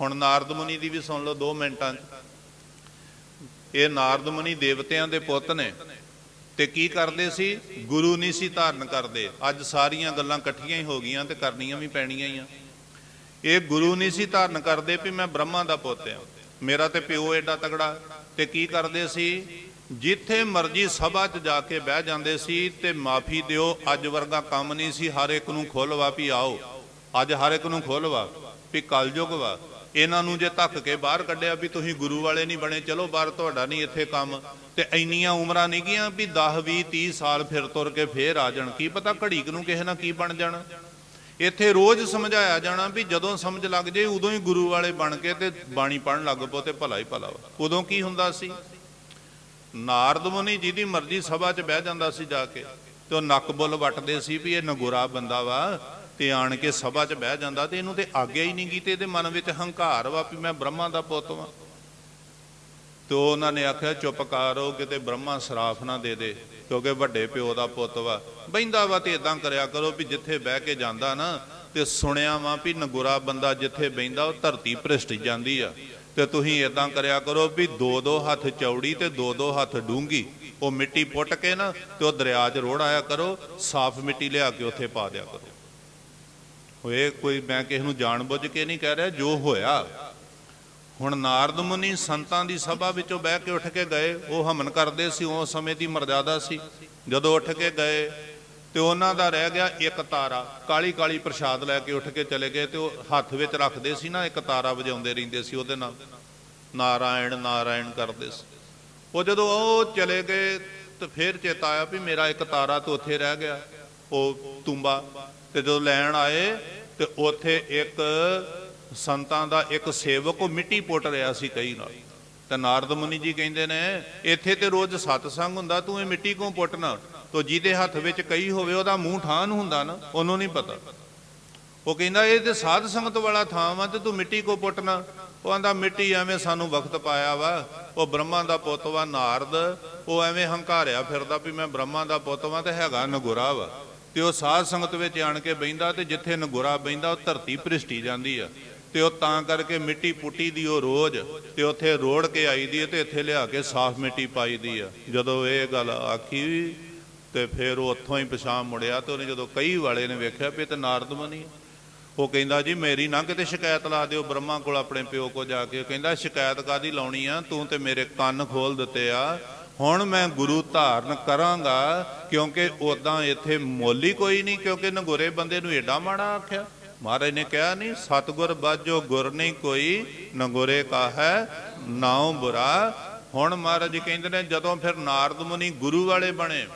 ਹੁਣ ਨਾਰਦ ਮੁਨੀ ਦੀ ਵੀ ਸੁਣ ਲਓ 2 ਮਿੰਟਾਂ 'ਚ। ਇਹ ਨਾਰਦ ਮੁਨੀ ਦੇਵਤਿਆਂ ਦੇ ਪੁੱਤ ਨੇ। ਤੇ ਕੀ ਕਰਦੇ ਸੀ? ਗੁਰੂ ਨਹੀਂ ਸੀ ਧਾਰਨ ਕਰਦੇ। ਅੱਜ ਸਾਰੀਆਂ ਗੱਲਾਂ ਇਕੱਠੀਆਂ ਹੀ ਹੋ ਗਈਆਂ ਤੇ ਕਰਨੀਆਂ ਵੀ ਪੈਣੀਆਂ ਹੀ ਆ। ਇਹ ਗੁਰੂ ਨਹੀਂ ਸੀ ਧਾਰਨ ਕਰਦੇ ਵੀ ਮੈਂ ਬ੍ਰਹਮਾ ਦਾ ਪੁੱਤ ਆ। ਮੇਰਾ ਤੇ ਪਿਓ ਐਡਾ ਤਗੜਾ ਤੇ ਕੀ ਕਰਦੇ ਸੀ? ਜਿੱਥੇ ਮਰਜ਼ੀ ਸਭਾ 'ਚ ਜਾ ਕੇ ਬਹਿ ਜਾਂਦੇ ਸੀ ਤੇ ਮਾਫੀ ਦਿਓ, ਅੱਜ ਵਰਗਾ ਕੰਮ ਨਹੀਂ ਸੀ। ਹਰ ਇੱਕ ਨੂੰ ਖੋਲਵਾ ਵੀ ਆਓ। ਅੱਜ ਹਰ ਇੱਕ ਨੂੰ ਖੋਲਵਾ ਵੀ ਕਲਯੁਗ ਵਾ। ਇਹਨਾਂ ਨੂੰ ਜੇ ਧੱਕ ਕੇ ਬਾਹਰ ਕੱਢਿਆ ਵੀ ਤੁਸੀਂ ਗੁਰੂ ਵਾਲੇ ਨਹੀਂ ਬਣੇ, ਚਲੋ ਬਾਹਰ ਤੁਹਾਡਾ ਨਹੀਂ ਇੱਥੇ ਕੰਮ। ਤੇ ਇੰਨੀਆਂ ਉਮਰਾਂ ਨਹੀਂ ਗਈਆਂ ਵੀ 10 20 30 ਸਾਲ ਫਿਰ ਤੁਰ ਕੇ ਫੇਰ ਆ ਜਾਣ। ਕੀ ਪਤਾ ਘੜੀ ਨੂੰ ਕਿਸੇ ਨਾਲ ਕੀ ਬਣ ਜਾਣਾ। ਇੱਥੇ ਰੋਜ਼ ਸਮਝਾਇਆ ਜਾਣਾ ਵੀ ਜਦੋਂ ਸਮਝ ਲੱਗ ਜੇ ਉਦੋਂ ਹੀ ਗੁਰੂ ਵਾਲੇ ਬਣ ਕੇ ਤੇ ਬਾਣੀ ਪੜਨ ਲੱਗ ਪੋ ਤੇ ਭਲਾ ਹੀ ਭਲਾ ਵਾ। ਉਦੋਂ ਕੀ ਹੁੰਦਾ ਸੀ? ਨਾਰਦ ਮੁਨੀ ਜਿਹਦੀ ਮਰਜ਼ੀ ਸਭਾ 'ਚ ਬਹਿ ਜਾਂਦਾ ਸੀ ਜਾ ਕੇ ਤੇ ਉਹ ਨੱਕ ਬੁੱਲ ਵੱਟਦੇ ਸੀ ਵੀ ਇਹ ਨਗੁਰਾ ਬੰਦਾ ਵਾ। ਤੇ ਆਣ ਕੇ ਸਭਾ 'ਚ ਬਹਿ ਜਾਂਦਾ ਤੇ ਇਹਨੂੰ ਤੇ ਆਗਿਆ ਹੀ ਨਹੀਂ ਗਈ ਇਹਦੇ ਮਨ ਵਿੱਚ ਹੰਕਾਰ ਵਾ ਵੀ ਮੈਂ ਬ੍ਰਹਮਾ ਦਾ ਪੁੱਤ ਵਾਂ। ਤੇ ਉਹਨਾਂ ਨੇ ਆਖਿਆ, ਚੁੱਪ ਕਰੋ ਕਿਤੇ ਬ੍ਰਹਮਾ ਸਰਾਫ ਨਾ ਦੇ ਦੇ, ਕਿਉਂਕਿ ਵੱਡੇ ਪਿਓ ਦਾ ਪੁੱਤ ਵਾ। ਬੈਂਦਾ ਵਾ ਤੇ ਇਦਾਂ ਕਰਿਆ ਕਰੋ ਵੀ ਜਿੱਥੇ ਬਹਿ ਕੇ ਜਾਂਦਾ ਨਾ ਤੇ ਸੁਣਿਆ ਵਾ ਵੀ ਨਗੁਰਾ ਬੰਦਾ ਜਿੱਥੇ ਬੈਂਦਾ ਉਹ ਧਰਤੀ ਭ੍ਰਿਸ਼ਟ ਜਾਂਦੀ ਆ। ਤੇ ਤੁਸੀਂ ਇਦਾਂ ਕਰਿਆ ਕਰੋ ਵੀ ਦੋ ਦੋ ਹੱਥ ਚੌੜੀ ਤੇ ਦੋ ਦੋ ਹੱਥ ਡੂੰਗੀ। ਉਹ ਮਿੱਟੀ ਪੁੱਟ ਕੇ ਨਾ ਤੇ ਉਹ ਦਰਿਆ 'ਚ ਰੋੜ ਆਇਆ ਕਰੋ, ਸਾਫ਼ ਮਿੱਟੀ ਲਿਆ ਕੇ ਉੱਥੇ ਪਾ ਦਿਆ ਕਰੋ। ਹੋਏ, ਕੋਈ ਮੈਂ ਕਿਸੇ ਨੂੰ ਜਾਣਬੁੱਝ ਕੇ ਨਹੀਂ ਕਹਿ ਰਿਹਾ, ਜੋ ਹੋਇਆ। ਹੁਣ ਨਾਰਦ ਮੁਨੀ ਸੰਤਾਂ ਦੀ ਸਭਾ ਵਿੱਚੋਂ ਬਹਿ ਕੇ ਉੱਠ ਕੇ ਗਏ। ਉਹ ਹਮਨ ਕਰਦੇ ਸੀ ਉਸ ਸਮੇਂ ਦੀ ਮਰਜ਼ਾਦਾ ਸੀ। ਜਦੋਂ ਉੱਠ ਕੇ ਗਏ, ਤੇ ਉਹਨਾਂ ਦਾ ਰਹਿ ਗਿਆ ਇੱਕ ਤਾਰਾ। ਕਾਲੀ ਕਾਲੀ ਪ੍ਰਸ਼ਾਦ ਲੈ ਕੇ ਉੱਠ ਕੇ ਚਲੇ ਗਏ ਤੇ ਉਹ ਹੱਥ ਵਿੱਚ ਰੱਖਦੇ ਸੀ ਨਾ, ਇੱਕ ਤਾਰਾ ਵਜਾਉਂਦੇ ਰਹਿੰਦੇ ਸੀ ਉਹਦੇ ਨਾਲ। ਨਾਰਾਇਣ ਨਾਰਾਇਣ ਕਰਦੇ ਸੀ। ਉਹ ਜਦੋਂ ਉਹ ਚਲੇ ਗਏ, ਤੇ ਫਿਰ ਚੇਤਾ ਆਇਆ ਵੀ ਮੇਰਾ ਇੱਕ ਤਾਰਾ ਤਾਂ ਉੱਥੇ ਰਹਿ ਗਿਆ। ਉਹ ਤੁੰਬਾ ਤੇ ਜਦੋਂ ਲੈਣ ਆਏ ਤੇ ਉੱਥੇ ਇੱਕ ਸੰਤਾਂ ਦਾ ਇੱਕ ਸੇਵਕ, ਉਹ ਮਿੱਟੀ ਪੁੱਟ ਰਿਹਾ ਸੀ ਕਈ ਨਾਲ। ਤੇ ਨਾਰਦ ਮੁਨੀ ਜੀ ਕਹਿੰਦੇ ਨੇ, ਇੱਥੇ ਤੇ ਰੋਜ਼ ਸਤਸੰਗ ਹੁੰਦਾ, ਤੂੰ ਇਹ ਮਿੱਟੀ ਕਿਉਂ ਪੁੱਟਣਾ? ਤੋ ਜਿਹਦੇ ਹੱਥ ਵਿੱਚ ਕਈ ਹੋਵੇ, ਉਹਦਾ ਮੂੰਹ ਠਾਨ ਹੁੰਦਾ ਨਾ, ਉਹਨੂੰ ਨਹੀਂ ਪਤਾ। ਉਹ ਕਹਿੰਦਾ, ਇਹ ਤੇ ਸਾਧ ਸੰਗਤ ਵਾਲਾ ਥਾਂ ਵਾ ਤੇ ਤੂੰ ਮਿੱਟੀ ਕੋ ਪੁੱਟਣਾ? ਉਹ ਆਂਦਾ, ਮਿੱਟੀ ਐਵੇਂ ਸਾਨੂੰ ਵਕਤ ਪਾਇਆ ਵਾ, ਉਹ ਬ੍ਰਹਮਾ ਦਾ ਪੁੱਤ ਵਾ ਨਾਰਦ, ਉਹ ਐਵੇਂ ਹੰਕਾਰਿਆ ਫਿਰਦਾ ਵੀ ਮੈਂ ਬ੍ਰਹਮਾ ਦਾ ਪੁੱਤ ਵਾ ਤੇ ਹੈਗਾ ਨਗੁਰਾ ਵਾ। ਤੇ ਉਹ ਸਾਧ ਸੰਗਤ ਵਿੱਚ ਆਣ ਕੇ ਬੈਂਦਾ ਤੇ ਜਿੱਥੇ ਨਗੁਰਾ ਬੈਂਦਾ ਉਹ ਧਰਤੀ ਭ੍ਰਿਸ਼ਟੀ ਜਾਂਦੀ ਆ। ਤੇ ਉਹ ਤਾਂ ਕਰਕੇ ਮਿੱਟੀ ਪੁੱਟੀ ਦੀ ਉਹ ਰੋਜ਼, ਤੇ ਉੱਥੇ ਰੋੜ ਕੇ ਆਈ ਦੀ ਤੇ ਇੱਥੇ ਲਿਆ ਕੇ ਸਾਫ਼ ਮਿੱਟੀ ਪਾਈ ਦੀ ਆ। ਜਦੋਂ ਇਹ ਗੱਲ ਆਖੀ ਤੇ ਫਿਰ ਉਹ ਉੱਥੋਂ ਹੀ ਪਛਾਣ ਮੁੜਿਆ ਤੇ ਉਹਨੇ ਜਦੋਂ ਕਈ ਵਾਲੇ ਨੇ ਵੇਖਿਆ ਵੀ ਇਹ ਤੇ ਨਾਰਦਮਨੀ ਉਹ ਕਹਿੰਦਾ, ਜੀ ਮੇਰੀ ਨਾ ਕਿਤੇ ਸ਼ਿਕਾਇਤ ਲਾ ਦਿਓ, ਬ੍ਰਹਮਾ ਕੋਲ ਆਪਣੇ ਪਿਓ ਕੋ ਜਾ ਕੇ। ਕਹਿੰਦਾ, ਸ਼ਿਕਾਇਤ ਕਾਦੀ ਲਾਉਣੀ ਆ? ਤੂੰ ਤੇ ਮੇਰੇ ਕੰਨ ਖੋਲ ਦਿੱਤੇ ਆ। ਹੁਣ ਮੈਂ ਗੁਰੂ ਧਾਰਨ ਕਰਾਂਗਾ, ਕਿਉਂਕਿ ਉਦਾਂ ਇੱਥੇ ਮੋਲੀ ਕੋਈ ਨਹੀਂ, ਕਿਉਂਕਿ ਨਗੋਰੇ ਬੰਦੇ ਨੂੰ ਏਡਾ ਮਾੜਾ ਆਖਿਆ। ਮਹਾਰਾਜ ਨੇ ਕਿਹਾ ਨਹੀਂ, ਸਤਗੁਰ ਬਾਝੋ ਗੁਰ ਨਹੀਂ ਕੋਈ, ਨਗੋਰੇ ਕਾ ਹੈ ਨਾਉ ਬੁਰਾ। ਹੁਣ ਮਹਾਰਾਜ ਕਹਿੰਦੇ ਨੇ, ਜਦੋਂ ਫਿਰ ਨਾਰਦ ਮੁਨੀ ਗੁਰੂ ਵਾਲੇ ਬਣੇ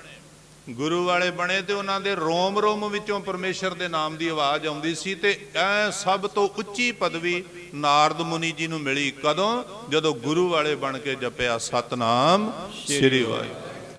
ਗੁਰੂ ਵਾਲੇ ਬਣੇ ਤੇ ਉਹਨਾਂ ਦੇ ਰੋਮ ਰੋਮ ਵਿੱਚੋਂ ਪਰਮੇਸ਼ਰ ਦੇ ਨਾਮ ਦੀ ਆਵਾਜ਼ ਆਉਂਦੀ ਸੀ ਤੇ ਐ ਸਭ ਤੋਂ ਉੱਚੀ ਪਦਵੀ ਨਾਰਦ ਮੁਨੀ ਜੀ ਨੂੰ ਮਿਲੀ। ਕਦੋਂ? ਜਦੋਂ ਗੁਰੂ ਵਾਲੇ ਬਣ ਕੇ ਜਪਿਆ, ਸਤਨਾਮ ਸ੍ਰੀ ਵਾਹਿਗੁਰੂ।